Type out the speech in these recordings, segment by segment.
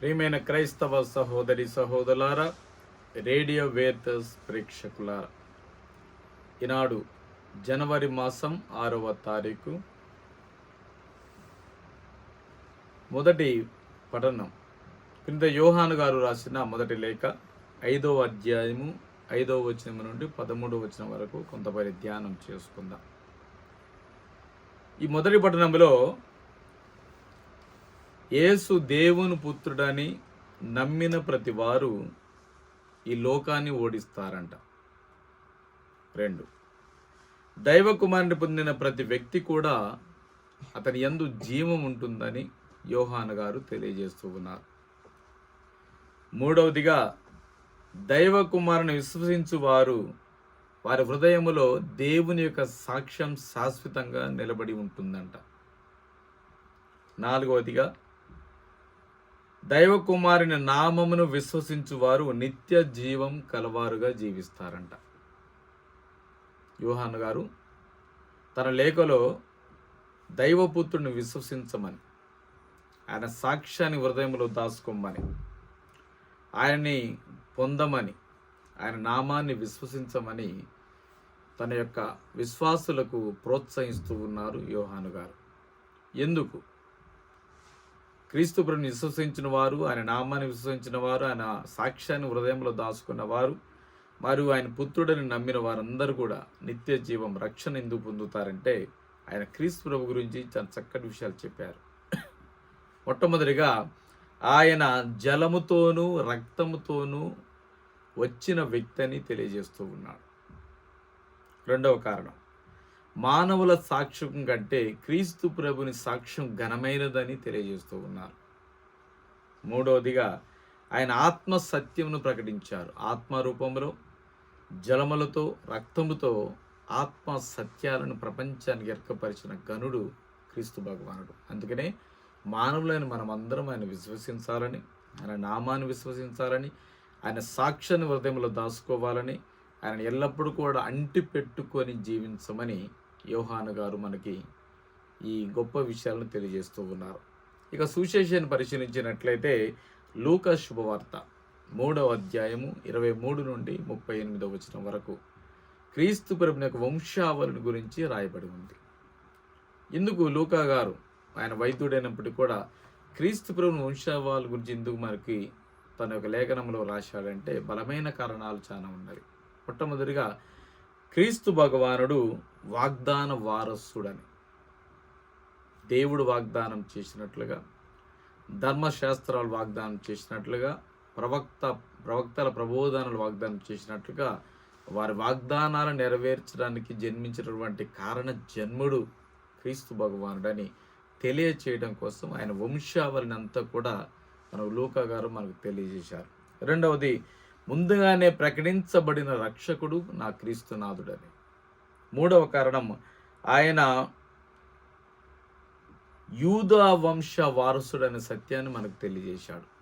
ప్రియమైన క్రైస్తవ సహోదరి సహోదరులారా రేడియో వేర్తస్ ప్రేక్షకులారా ఈనాడు జనవరి మాసం ఆరవ తారీఖు మొదటి పఠనం. క్రింద యోహాను గారు రాసిన మొదటి లేఖ ఐదవ అధ్యాయము ఐదవ వచనం నుండి పదమూడవ వచనం వరకు కొంతమంది ధ్యానం చేసుకుందాం. ఈ మొదటి పట్టణంలో యేసు దేవుని పుత్రుడని నమ్మిన ప్రతి వారు ఈ లోకాన్ని ఓడిస్తారంట. రెండు. దైవ కుమారుని పొందిన ప్రతి వ్యక్తి కూడా అతని ఎందు జీవం ఉంటుందని యోహాన్ గారు తెలియజేస్తూ ఉన్నారు. మూడవదిగా దైవ కుమారుని విశ్వసించు వారు వారి హృదయములో దేవుని యొక్క సాక్ష్యం శాశ్వతంగా నిలబడి ఉంటుందంట. నాలుగవదిగా దైవకుమారుని నామమును విశ్వసించు వారు నిత్య జీవం కలవారుగా జీవిస్తారంట. యోహాన్ గారు తన లేఖలో దైవపుత్రుని విశ్వసించమని ఆయన సాక్ష్యాన్ని హృదయంలో దాచుకోమని ఆయన్ని పొందమని ఆయన నామాన్ని విశ్వసించమని తన యొక్క విశ్వాసులకు ప్రోత్సహిస్తూ ఉన్నారు యోహాను గారు. ఎందుకు? క్రీస్తు ప్రభుని విశ్వసించిన వారు ఆయన నామాన్ని విశ్వసించిన వారు ఆయన సాక్ష్యాన్ని హృదయంలో దాచుకున్న వారు మరియు ఆయన పుత్రుడని నమ్మిన వారందరూ కూడా నిత్య జీవం రక్షణ ఎందుకు పొందుతారంటే ఆయన క్రీస్తు ప్రభు గురించి చాలా చక్కటి విషయాలు చెప్పారు. మొట్టమొదటిగా ఆయన జలముతోనూ రక్తముతోనూ వచ్చిన వ్యక్తి అని తెలియజేస్తూ ఉన్నాడు. రెండవ కారణం. మానవుల సాక్ష్యం కంటే క్రీస్తు ప్రభుని సాక్ష్యం ఘనమైనదని తెలియజేస్తూ ఉన్నారు. మూడవదిగా ఆయన ఆత్మ సత్యమును ప్రకటించారు. ఆత్మ రూపంలో జలములతో రక్తముతో ఆత్మ సత్యాలను ప్రపంచానికి ఎరకపరిచిన గనుడు క్రీస్తు భగవానుడు. అందుకనే మానవులైన మనం అందరం ఆయన విశ్వసించాలని ఆయన నామాన్ని విశ్వసించాలని ఆయన సాక్ష్యాన్ని హృదయంలో దాచుకోవాలని ఆయన ఎల్లప్పుడూ కూడా అంటి పెట్టుకొని జీవించమని యోహాను గారు మనకి ఈ గొప్ప విషయాలను తెలియజేస్తూ ఉన్నారు. ఇక సుశేషాన్ని పరిశీలించినట్లయితే లూక శుభవార్త మూడవ అధ్యాయము ఇరవై మూడు నుండి ముప్పై ఎనిమిదవ వచనం వరకు క్రీస్తు ప్రభుని యొక్క వంశావళిని గురించి రాయబడి ఉంది. ఎందుకు లూకా గారు ఆయన వైద్యుడైనప్పటికీ కూడా క్రీస్తు ప్రభుని వంశావళి గురించి ఎందుకు మనకి తన యొక్క లేఖనంలో రాశాడంటే బలమైన కారణాలు చాలా ఉన్నవి మొట్టమొదటిగా క్రీస్తు భగవానుడు వాగ్దాన వారసుడని. దేవుడు వాగ్దానం చేసినట్లుగా ధర్మశాస్త్రాలు వాగ్దానం చేసినట్లుగా ప్రవక్త ప్రవక్తల ప్రబోధనలు వాగ్దానం చేసినట్లుగా వారి వాగ్దానాలను నెరవేర్చడానికి జన్మించినటువంటి కారణ జన్ముడు క్రీస్తు భగవానుడని తెలియచేయడం కోసం ఆయన వంశావళిని అంతా కూడా మన లూకా గారు మనకు తెలియజేశారు. రెండవది ముందుగానే ప్రకటించబడిన రక్షకుడు నా క్రీస్తునాథుడని. మూడవ కారణం ఆయన యూదా వంశ వారసుడనే సత్యాన్ని మనకు తెలియజేశాడు.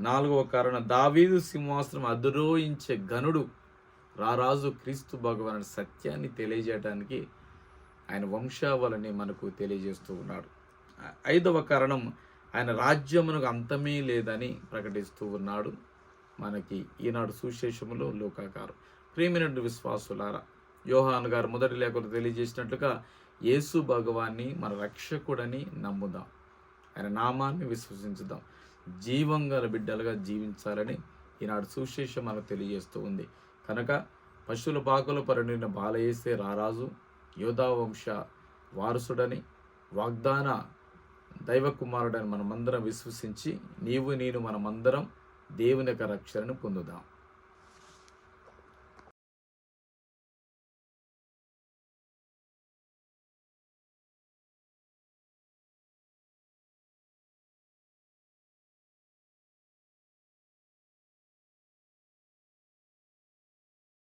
నాలుగవ కారణం దావీదు సింహాసనం అధిరోహించే గనుడు రారాజు క్రీస్తు భగవాన్ సత్యాన్ని తెలియజేయడానికి ఆయన వంశావళిని మనకు తెలియజేస్తూ ఉన్నాడు. ఐదవ కారణం ఆయన రాజ్యమునకు అంతమే లేదని ప్రకటిస్తూ ఉన్నాడు. మనకి ఈనాడు సుశేషములో లోకాకారం. ప్రేమినటువంటి విశ్వాసులారా యోహాన్ గారు మొదటి లేఖలు తెలియజేసినట్లుగా యేసు భగవాన్ని మన రక్షకుడని నమ్ముదాం. ఆయన నామాన్ని విశ్వసించుదాం. జీవం గల బిడ్డలుగా జీవించాలని ఈనాడు సుశేషం మనకు తెలియజేస్తూ ఉంది. కనుక పశువుల పాకుల పరిణిన బాలయేసే రారాజు యోధావంశ వారసుడని వాగ్దాన దైవ కుమారుడని మనమందరం విశ్వసించి నీవు నేను మనమందరం దేవుని యొక్క రక్షణను పొందుదాం.